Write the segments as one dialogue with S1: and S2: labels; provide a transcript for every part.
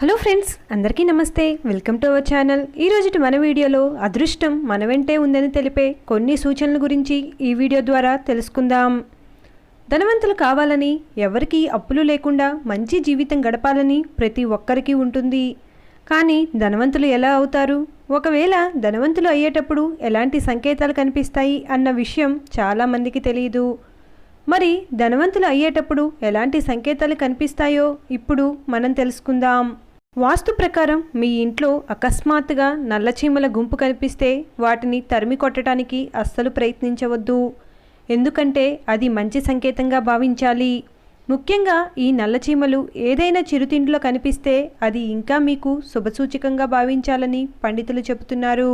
S1: Hello friends అందరికీ నమస్తే. Welcome to our channel. ఈరోజుటి మన వీడియోలో అదృష్టం మన వెంటే ఉందని తెలిపే కొన్ని సూచనల గురించి ఈ వీడియో ద్వారా తెలుసుకుందాం. ధనవంతులు కావాలని ఎవరికీ అప్పులు లేకుండా మంచి జీవితం గడపాలని ప్రతి ఒక్కరికి ఉంటుంది. కానీ ధనవంతులు ఎలా అవుతారు? ఒకవేళ ధనవంతులు అయ్యేటప్పుడు ఎలాంటి సంకేతాలు కనిపిస్తాయి అన్న విషయం చాలామందికి తెలియదు మరి ధనవంతులు అయ్యేటప్పుడు ఎలాంటి సంకేతాలు కనిపిస్తాయో ఇప్పుడు మనం తెలుసుకుందాం. వాస్తు ప్రకారం మీ ఇంట్లో అకస్మాత్తుగా నల్లచీమల గుంపు కనిపిస్తే వాటిని తరిమి కొట్టడానికి అస్సలు ప్రయత్నించవద్దు. ఎందుకంటే అది మంచి సంకేతంగా భావించాలి. ముఖ్యంగా ఈ నల్లచీమలు ఏదైనా చిరుతిండిలో కనిపిస్తే అది ఇంకా మీకు శుభసూచకంగా భావించాలని పండితులు చెబుతున్నారు.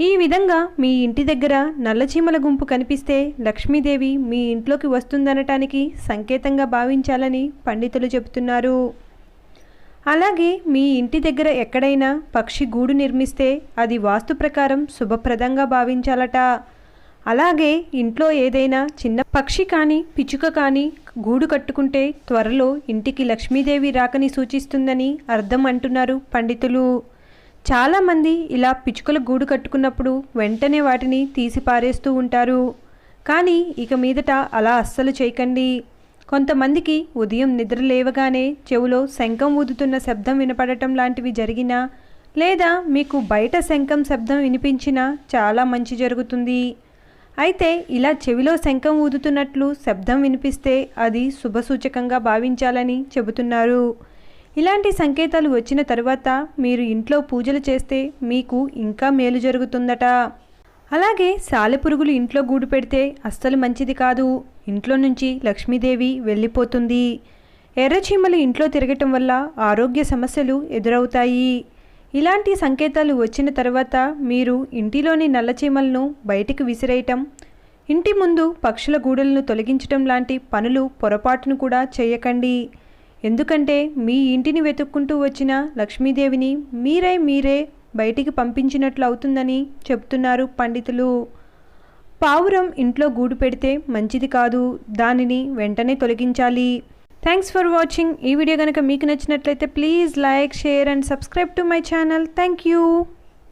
S1: ఈ విధంగా మీ ఇంటి దగ్గర నల్లచీమల గుంపు కనిపిస్తే లక్ష్మీదేవి మీ ఇంట్లోకి వస్తుందనటానికి సంకేతంగా భావించాలని పండితులు చెబుతున్నారు. అలాగే మీ ఇంటి దగ్గర ఎక్కడైనా పక్షి గూడు నిర్మిస్తే అది వాస్తు ప్రకారం శుభప్రదంగా భావించాలట. అలాగే ఇంట్లో ఏదైనా చిన్న పక్షి కానీ పిచ్చుక కానీ గూడు కట్టుకుంటే త్వరలో ఇంటికి లక్ష్మీదేవి రాకని సూచిస్తుందని అర్థం అంటున్నారు పండితులు. చాలామంది ఇలా పిచ్చుకల గూడు కట్టుకున్నప్పుడు వెంటనే వాటిని తీసి పారేస్తూ ఉంటారు. కానీ ఇక మీదట అలా అస్సలు చేయకండి. కొంతమందికి ఉదయం నిద్ర లేవగానే చెవులో శంఖం ఊదుతున్న శబ్దం వినపడటం లాంటివి జరిగినా లేదా మీకు బయట శంఖం శబ్దం వినిపించినా చాలా మంచి జరుగుతుంది. అయితే ఇలా చెవిలో శంఖం ఊదుతున్నట్లు శబ్దం వినిపిస్తే అది శుభసూచకంగా భావించాలని చెబుతున్నారు. ఇలాంటి సంకేతాలు వచ్చిన తర్వాత మీరు ఇంట్లో పూజలు చేస్తే మీకు ఇంకా మేలు జరుగుతుందట. అలాగే సాలెపురుగులు ఇంట్లో గూడు పెడితే అస్సలు మంచిది కాదు. ఇంట్లో నుంచి లక్ష్మీదేవి వెళ్ళిపోతుంది. ఎర్రచీమలు ఇంట్లో తిరగటం వల్ల ఆరోగ్య సమస్యలు ఎదురవుతాయి. ఇలాంటి సంకేతాలు వచ్చిన తర్వాత మీరు ఇంటిలోని నల్లచీమలను బయటికి విసిరేయటం ఇంటి ముందు పక్షుల గూడులను తొలగించటం లాంటి పనులు పొరపాటును కూడా చేయకండి. ఎందుకంటే మీ ఇంటిని వెతుక్కుంటూ వచ్చిన లక్ష్మీదేవిని మీరే మీరే బయటికి పంపించినట్లు అవుతుందని చెప్తున్నారు పండితులు. పావురం ఇంట్లో గూడు పెడితే మంచిది కాదు దానిని వెంటనే తొలగించాలి. థ్యాంక్స్ ఫర్ వాచింగ్ ఈ వీడియో కనుక మీకు నచ్చినట్లయితే please like share and subscribe to my channel. Thank you